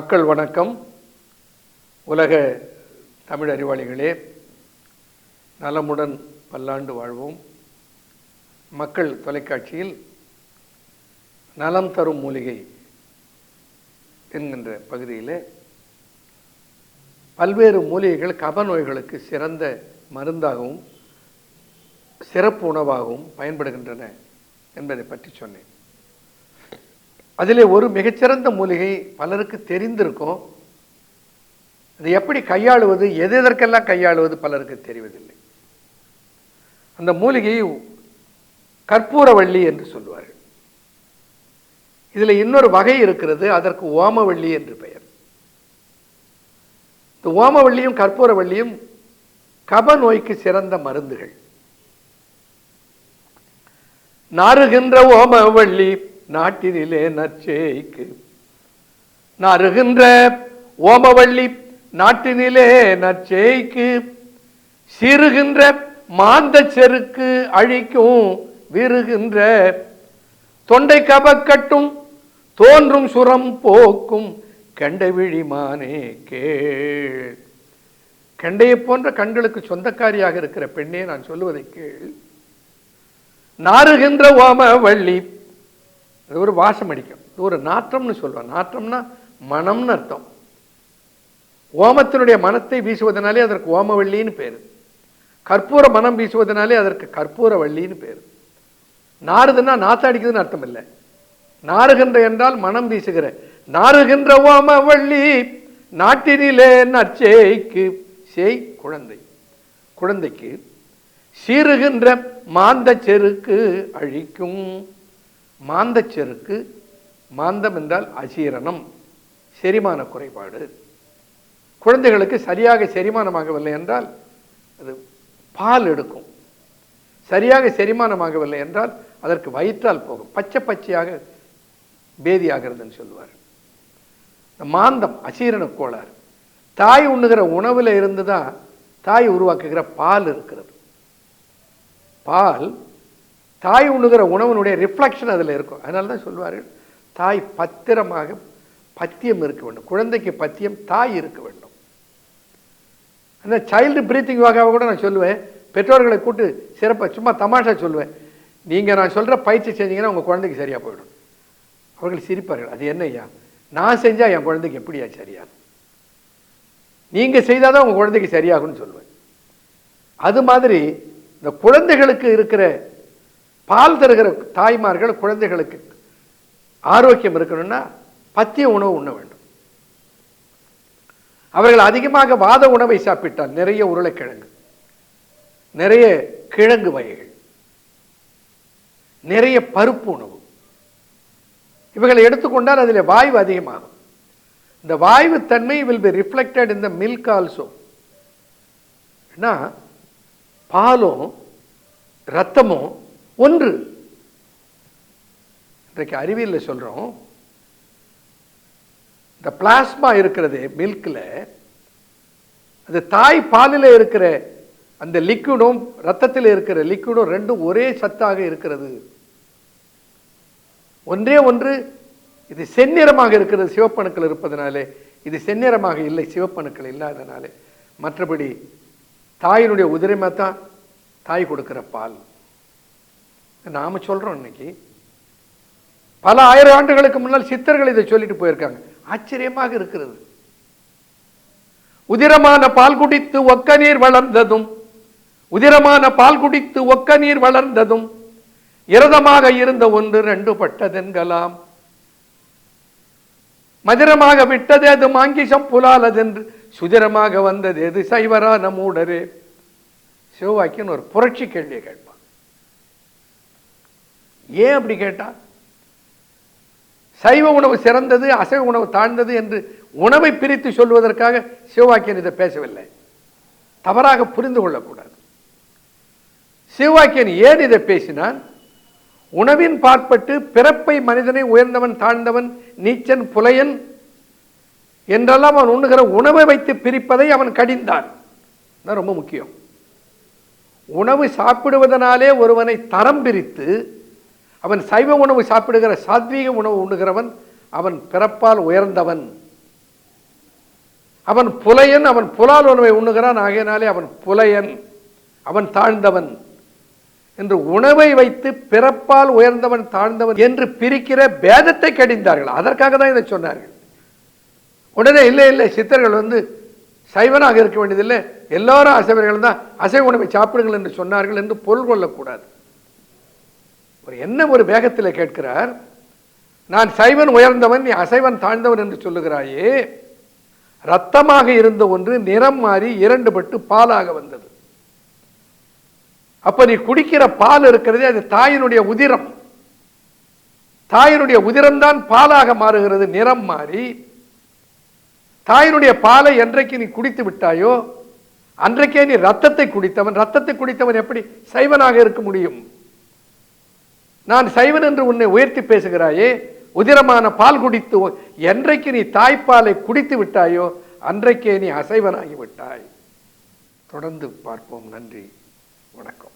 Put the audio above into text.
மக்கள் வணக்கம். உலக தமிழ் அறிவாளிகளே நலமுடன் பல்லாண்டு வாழ்வோம். மக்கள் தொலைக்காட்சியில் நலம் தரும் மூலிகை என்கின்ற பகுதியில் பல்வேறு மூலிகைகள் கப நோய்களுக்கு சிறந்த மருந்தாகவும் சிறப்பு உணவாகவும் பயன்படுகின்றன என்பதை பற்றி சொன்னேன். அதிலே ஒரு மிகச்சிறந்த மூலிகை பலருக்கு தெரிந்திருக்கும். அதை எப்படி கையாளுவது எது எதற்கெல்லாம் கையாளுவது பலருக்கு தெரிவதில்லை. அந்த மூலிகையை கற்பூரவள்ளி என்று சொல்வார்கள். இதில் இன்னொரு வகை இருக்கிறது அதற்கு ஓமவள்ளி என்று பெயர். இந்த ஓமவள்ளியும் கற்பூரவள்ளியும் கப நோய்க்கு சிறந்த மருந்துகள். நாறுகின்ற ஓமவள்ளி நாட்டினிலே நற்சேய்க்கு. நாறுகின்ற ஓமவள்ளி நாட்டினிலே நற்செய்க்கு. சிறுகின்ற மாந்த செருக்கு அழிக்கும் விருகின்ற தொண்டை கபக்கட்டும் தோன்றும் சுரம் போக்கும் கெண்டை விழிமானே கேள். கெண்டையை போன்ற கண்களுக்கு சொந்தக்காரியாக இருக்கிற பெண்ணே நான் சொல்லுவதை கேள். நாறுகின்ற ஓம வள்ளி அது ஒரு வாசம் அடிக்கும். இது ஒரு நாற்றம்னு சொல்லுவேன் நாற்றம்னா மனம்னு அர்த்தம். ஓமத்தினுடைய மனத்தை வீசுவதனாலே அதற்கு ஓமவள்ளின்னு பேர். கற்பூர மனம் வீசுவதனாலே அதற்கு கற்பூர வள்ளின்னு பேர். நாறுதுன்னா நாத்தாடிக்குதுன்னு அர்த்தம் இல்லை. நாறுகின்ற என்றால் மனம் வீசுகிற. நாறுகின்ற ஓமவள்ளி நாட்டினிலே நற்சேய்க்கு. சேய் குழந்தை. குழந்தைக்கு சீறுகின்ற மாந்த செருக்கு அழிக்கும். மாந்தச்செருக்கு மாந்தம் என்றால் அசீரணம் செரிமான குறைபாடு. குழந்தைகளுக்கு சரியாக செரிமானமாகவில்லை என்றால் அது பால் எடுக்கும். சரியாக செரிமானமாகவில்லை என்றால் அதற்கு வயிற்றால் போகும். பச்சை பச்சையாக பேதியாகிறதுன்னு சொல்லுவார். மாந்தம் அசீரண கோளாறு. தாய் உண்ணுகிற உணவில் இருந்து தான் தாய் உருவாக்குகிற பால் இருக்கிறது. பால் தாய் உண்ணுகிற உணவினுடைய ரிஃப்ளெக்ஷன் அதில் இருக்கும். அதனால தான் சொல்வார்கள் தாய் பத்திரமாக பத்தியம் இருக்க வேண்டும். குழந்தைக்கு பத்தியம் தாய் இருக்க வேண்டும். அந்த சைல்டு பிரீத்திங் வாக்காக கூட நான் சொல்லுவேன். பெற்றோர்களை கூட்டு சிறப்பாக சும்மா தமாஷா சொல்லுவேன். நீங்கள் நான் சொல்கிற பயிற்சி செஞ்சீங்கன்னா உங்கள் குழந்தைக்கு சரியாக போயிடும். அவர்கள் சிரிப்பார்கள் அது என்ன ஐயா? நான் செஞ்சால் என் குழந்தைக்கு எப்படியா சரியா? நீங்கள் செய்தால் தான் உங்கள் குழந்தைக்கு சரியாகும்னு சொல்லுவேன். அது மாதிரி இந்த குழந்தைகளுக்கு இருக்கிற பால் தருகிற தாய்மார்கள் குழந்தைகளுக்கு ஆரோக்கியம் இருக்கணும்னா பத்திய உணவு உண்ண வேண்டும். அவர்கள் அதிகமாக வாத உணவை சாப்பிட்டால் நிறைய உருளைக்கிழங்கு நிறைய கிழங்கு வகைகள் நிறைய பருப்பு உணவு. இவைகளை எடுத்துக்கொண்டால் அதில் வாய்வு அதிகமாகும். இந்த வாய்வு தன்மை will be reflected in the milk also ஏன்னா பாலும் ரத்தமும் ஒன்று. இன்றைக்கு அறிவியலில் சொல்கிறோம் இந்த பிளாஸ்மா இருக்கிறது மில்கில் அது தாய் பாலில் இருக்கிற அந்த லிக்விடும் ரத்தத்தில் இருக்கிற லிக்விடும் ரெண்டும் ஒரே சத்தாக இருக்கிறது. ஒன்றே ஒன்று இது செந்நிறமாக இருக்கிறது சிவப்பணுக்கள் இருப்பதனாலே. இது செந்நிறமாக இல்லை சிவப்பணுக்கள் இல்லாதனாலே. மற்றபடி தாயினுடைய உதிரமாக தான் தாய் கொடுக்கிற பால். நாம சொல்றோம் இன்னைக்கு. பல ஆயிரம் ஆண்டுகளுக்கு முன்னால் சித்தர்கள் இதை சொல்லிட்டு போயிருக்காங்க. ஆச்சரியமாக இருக்கிறது. உதிரமான பால் குடித்து ஒக்க நீர் வளர்ந்ததும் உதிரமான பால் குடித்து ஒக்க நீர் வளர்ந்ததும் இரதமாக இருந்த ஒன்று ரெண்டு பட்டதென்கலாம். மதுரமாக விட்டது அது மாங்கிசம் புலாலதென்று சுதிரமாக வந்தது எது சைவரான மூடரே சிவவாக்கியன் ஒரு புரட்சி கேள்வியை கேட்பான். ஏன் அப்படி கேட்டால் சைவ உணவு சிறந்தது அசைவ உணவு தாழ்ந்தது என்று உணவை பிரித்து சொல்வதற்காக சிவவாக்கியன் இதை பேசவில்லை. தவறாக புரிந்து கொள்ளக்கூடாது. சிவவாக்கியன் ஏன் இதை பேசினான்? உணவின் பாற்பட்டு பிறப்பை மனிதனை உயர்ந்தவன் தாழ்ந்தவன் நீச்சன் புலையன் என்றெல்லாம் அவன் உண்ணுகிற உணவை வைத்து பிரிப்பதை அவன் கடிந்தான். ரொம்ப முக்கியம். உணவு சாப்பிடுவதனாலே ஒருவனை தரம் பிரித்து அவன் சைவ உணவு சாப்பிடுகிற சாத்வீக உணவு உண்ணுகிறவன் அவன் பிறப்பால் உயர்ந்தவன். அவன் புலையன் அவன் புலால் உணவை உண்ணுகிறான் ஆகையினாலே அவன் புலையன் அவன் தாழ்ந்தவன். என்று உணவை வைத்து பிறப்பால் உயர்ந்தவன் தாழ்ந்தவன் என்று பிரிக்கிற பேதத்தை கடிந்தார்கள். அதற்காக தான் இதை சொன்னார்கள். உடனே இல்லை இல்லை சித்தர்கள் வந்து சைவனாக இருக்க வேண்டியதில்லை. எல்லாரும் அசைவர்கள் தான் அசைவ உணவை சாப்பிடுங்கள் என்று சொன்னார்கள் என்று பொருள் கொள்ளக்கூடாது. அவர் என்ன ஒரு வேகத்தில் கேட்கிறார்? நான் சைவன் உயர்ந்தவன் நீ அசைவன் தாழ்ந்தவன் என்று சொல்லுகிறாயே ரத்தமாக இருந்த ஒன்று நிறம் மாறி இரண்டு பட்டு பாலாக வந்தது. அப்ப நீ குடிக்கிற பால் இருக்கிறதே அது தாயினுடைய உதிரம். தாயினுடைய உதிரம்தான் பாலாக மாறுகிறது நிறம் மாறி. தாயினுடைய பாலை என்றைக்கு நீ குடித்து விட்டாயோ அன்றைக்கே நீ ரத்தத்தை குடித்தவன். ரத்தத்தை குடித்தவன் எப்படி? சைவனாக இருக்க முடியும். நான் சைவன் என்று உன்னை உயர்த்தி பேசுகிறாயே உதிரமான பால் குடித்து என்றைக்கு நீ தாய்ப்பாலை குடித்து விட்டாயோ அன்றைக்கே நீ அசைவனாகி விட்டாய் தொடர்ந்து பார்ப்போம். நன்றி. வணக்கம்.